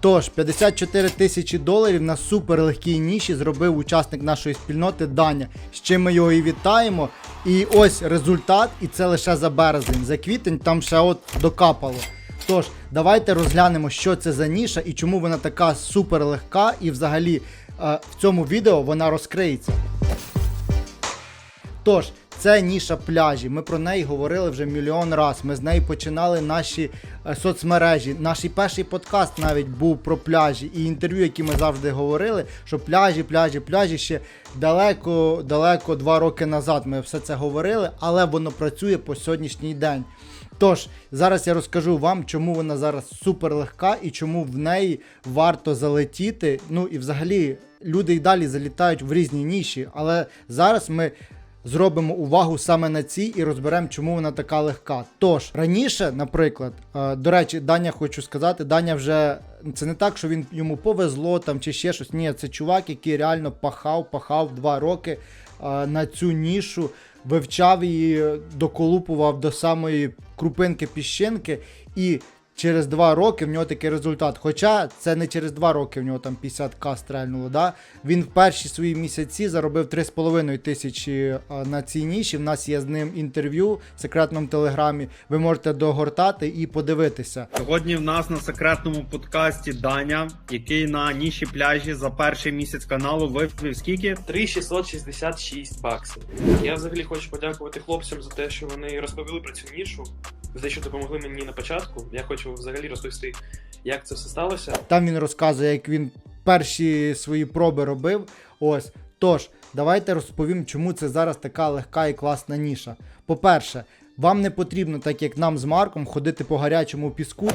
Тож, 54 тисячі доларів на суперлегкій ніші зробив учасник нашої спільноти Даня. З чим ми його і вітаємо. І ось результат, і це лише за березень. За квітень там ще от докапало. Тож, давайте розглянемо, що це за ніша і чому вона така суперлегка, і взагалі е, в цьому відео вона розкриється. Тож, це ніша пляжі. Ми про неї говорили вже мільйон раз. Ми з неї починали наші е, соцмережі. Наш перший подкаст навіть був про пляжі. І інтерв'ю, які ми завжди говорили, що пляжі, пляжі, пляжі ще далеко, далеко два роки назад. Ми все це говорили, але воно працює по сьогоднішній день. Тож, зараз я розкажу вам, чому вона зараз супер легка і чому в неї варто залетіти. Ну і взагалі люди і далі залітають в різні ніші, але зараз ми зробимо увагу саме на цій і розберемо, чому вона така легка. Тож, раніше, наприклад, е, до речі, Даня хочу сказати, Даня вже це не так, що він йому повезло там чи ще щось. Ні, це чувак, який реально пахав, пахав два роки е, на цю нішу, вивчав її, доколупував до самої крупинки піщинки і. Через два роки в нього такий результат. Хоча це не через два роки в нього там 50к стрельнуло. Да? Він в перші свої місяці заробив 3,5 тисячі на цій ніші. В нас є з ним інтерв'ю в секретному телеграмі. Ви можете догортати і подивитися. Сьогодні в нас на секретному подкасті Даня, який на ніші пляжі за перший місяць каналу вивів скільки? 3666 баксів. Я взагалі хочу подякувати хлопцям за те, що вони розповіли про цю нішу, за що допомогли мені на початку. Я хочу взагалі розповісти, як це все сталося. Там він розказує, як він перші свої проби робив. Ось. Тож, давайте розповім, чому це зараз така легка і класна ніша. По-перше, вам не потрібно, так як нам з Марком, ходити по гарячому піску.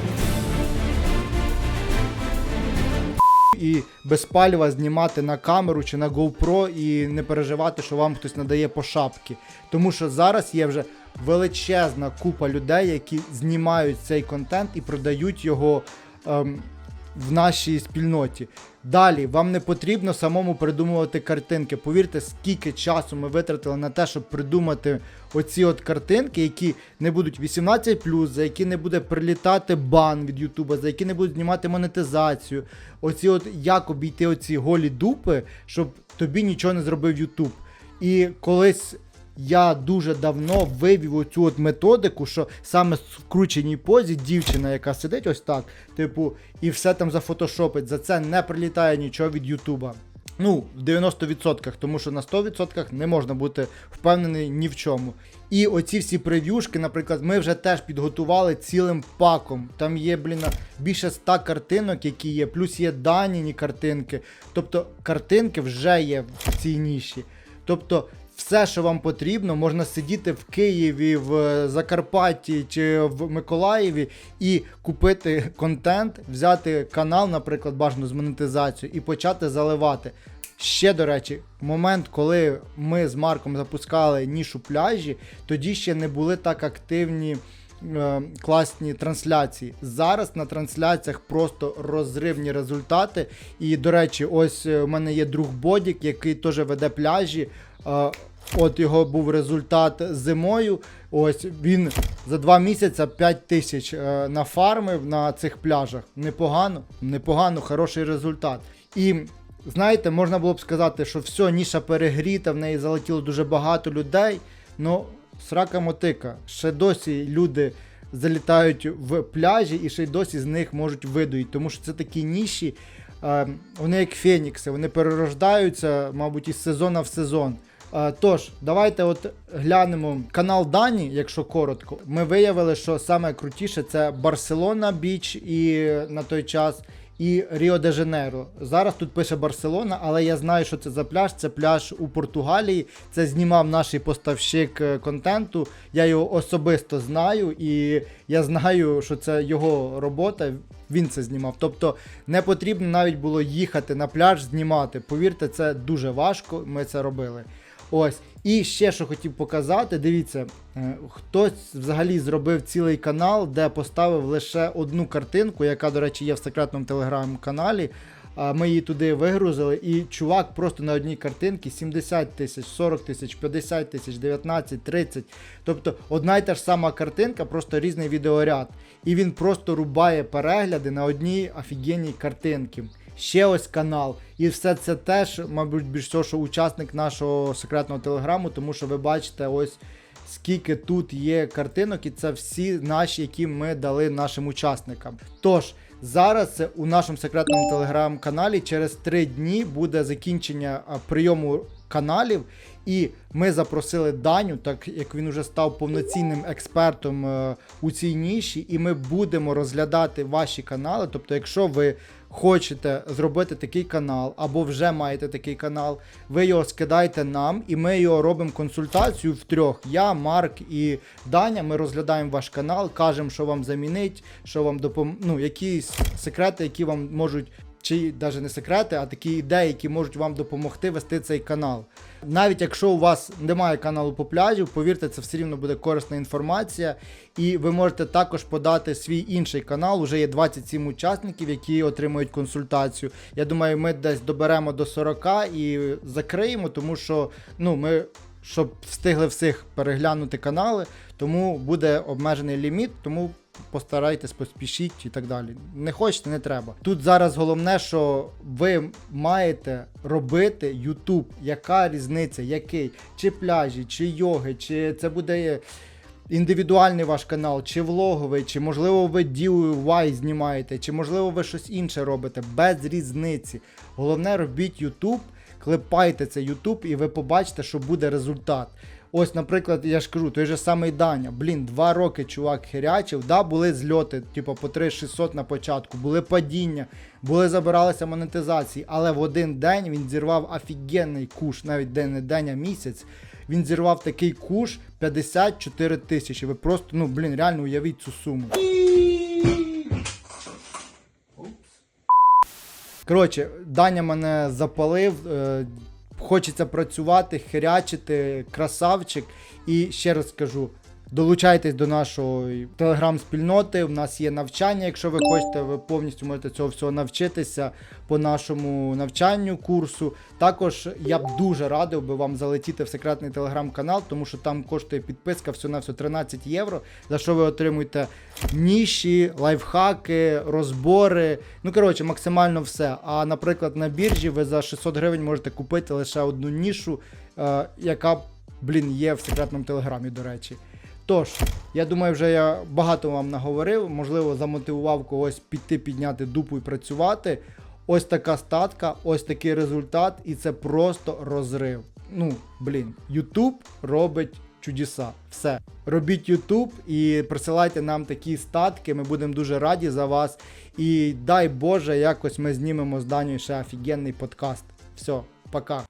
І без палива знімати на камеру чи на GoPro і не переживати, що вам хтось надає по шапки. Тому що зараз є вже величезна купа людей, які знімають цей контент і продають його ем, в нашій спільноті. Далі вам не потрібно самому придумувати картинки. Повірте, скільки часу ми витратили на те, щоб придумати оці от картинки, які не будуть 18+, за які не буде прилітати бан від Ютуба, за які не будуть знімати монетизацію. Оці от як обійти оці голі дупи, щоб тобі нічого не зробив Ютуб. І колись я дуже давно вивів оцю от методику, що саме в скрученій позі дівчина, яка сидить ось так, типу, і все там зафотошопить, за це не прилітає нічого від Ютуба. Ну, в 90%, тому що на 100% не можна бути впевнений ні в чому. І оці всі прев'юшки, наприклад, ми вже теж підготували цілим паком. Там є, блін, більше 100 картинок, які є, плюс є даніні картинки. Тобто картинки вже є в цій ніші. Тобто, все, що вам потрібно, можна сидіти в Києві, в е, Закарпатті чи в Миколаєві і купити контент, взяти канал, наприклад, бажано з монетизацією, і почати заливати. Ще, до речі, момент, коли ми з Марком запускали нішу пляжі, тоді ще не були так активні е, класні трансляції. Зараз на трансляціях просто розривні результати. І, до речі, ось е, у мене є друг Бодік, який теж веде пляжі. Е, От його був результат зимою. Ось він за два місяці 5 тисяч е, нафармив на цих пляжах. Непогано, непогано, хороший результат. І знаєте, можна було б сказати, що все, ніша перегріта, в неї залетіло дуже багато людей. Ну, срака мотика. Ще досі люди залітають в пляжі і ще й досі з них можуть видують, тому що це такі ніші, вони як фенікси, вони перерождаються, мабуть, із сезону в сезон. Тож, давайте от глянемо канал Дані, якщо коротко. Ми виявили, що саме крутіше це Барселона Біч і на той час. І Ріо де Жанейро. Зараз тут пише Барселона, але я знаю, що це за пляж. Це пляж у Португалії. Це знімав наш поставщик е, контенту. Я його особисто знаю, і я знаю, що це його робота. Він це знімав. Тобто не потрібно навіть було їхати на пляж знімати. Повірте, це дуже важко. Ми це робили. Ось. І ще що хотів показати, дивіться, е, хтось взагалі зробив цілий канал, де поставив лише одну картинку, яка, до речі, є в секретному телеграм-каналі. Ми її туди вигрузили, і чувак просто на одній картинці 70 тисяч, 40 тисяч, 50 тисяч, 19, 30. Тобто одна й та ж сама картинка, просто різний відеоряд. І він просто рубає перегляди на одній офігенній картинці. Ще ось канал. І все це теж, мабуть, більш всього, що учасник нашого секретного телеграму, тому що ви бачите ось скільки тут є картинок, і це всі наші, які ми дали нашим учасникам. Тож, зараз у нашому секретному телеграм-каналі через три дні буде закінчення прийому каналів. І ми запросили Даню, так як він вже став повноцінним експертом е, у цій ніші, і ми будемо розглядати ваші канали. Тобто, якщо ви хочете зробити такий канал, або вже маєте такий канал, ви його скидайте нам, і ми його робимо консультацію в трьох. Я, Марк і Даня. Ми розглядаємо ваш канал, кажемо, що вам замінить, що вам допом... ну, якісь секрети, які вам можуть. Чи навіть не секрети, а такі ідеї, які можуть вам допомогти вести цей канал. Навіть якщо у вас немає каналу по пляжу, повірте, це все рівно буде корисна інформація. І ви можете також подати свій інший канал. Уже є 27 учасників, які отримують консультацію. Я думаю, ми десь доберемо до 40 і закриємо, тому що ну, ми. Щоб встигли всіх переглянути канали, тому буде обмежений ліміт, тому постарайтесь, поспішіть і так далі. Не хочете, не треба. Тут зараз головне, що ви маєте робити YouTube. Яка різниця, який? Чи пляжі, чи йоги, чи це буде індивідуальний ваш канал, чи влоговий, чи можливо ви DIY знімаєте, чи можливо ви щось інше робите. Без різниці. Головне, робіть YouTube, клепайте це YouTube, і ви побачите, що буде результат. Ось, наприклад, я ж кажу, той же самий Даня. Блін, два роки чувак херячив. Да, були зльоти, типу по 3600 на початку, були падіння, були забиралися монетизації, але в один день він зірвав офігенний куш, навіть день не день, а місяць. Він зірвав такий куш 54 тисячі. Ви просто, ну блін, реально уявіть цю суму. Коротше, Даня мене запалив. Хочеться працювати, херячити, красавчик. І ще раз скажу. Долучайтесь до нашої телеграм-спільноти. У нас є навчання. Якщо ви хочете, ви повністю можете цього всього навчитися по нашому навчанню курсу. Також я б дуже радив би вам залетіти в секретний телеграм-канал, тому що там коштує підписка всього на все 13 євро, за що ви отримуєте ніші, лайфхаки, розбори. Ну коротше, максимально все. А наприклад, на біржі ви за 600 гривень можете купити лише одну нішу, е, яка, блін, є в секретному телеграмі, до речі. Тож, я думаю, вже я багато вам наговорив, можливо, замотивував когось піти, підняти дупу і працювати. Ось така статка, ось такий результат, і це просто розрив. Ну, блін, YouTube робить чудеса. Все. Робіть YouTube і присилайте нам такі статки. Ми будемо дуже раді за вас. І дай Боже, якось ми знімемо з Данією ще офігенний подкаст. Все, пока.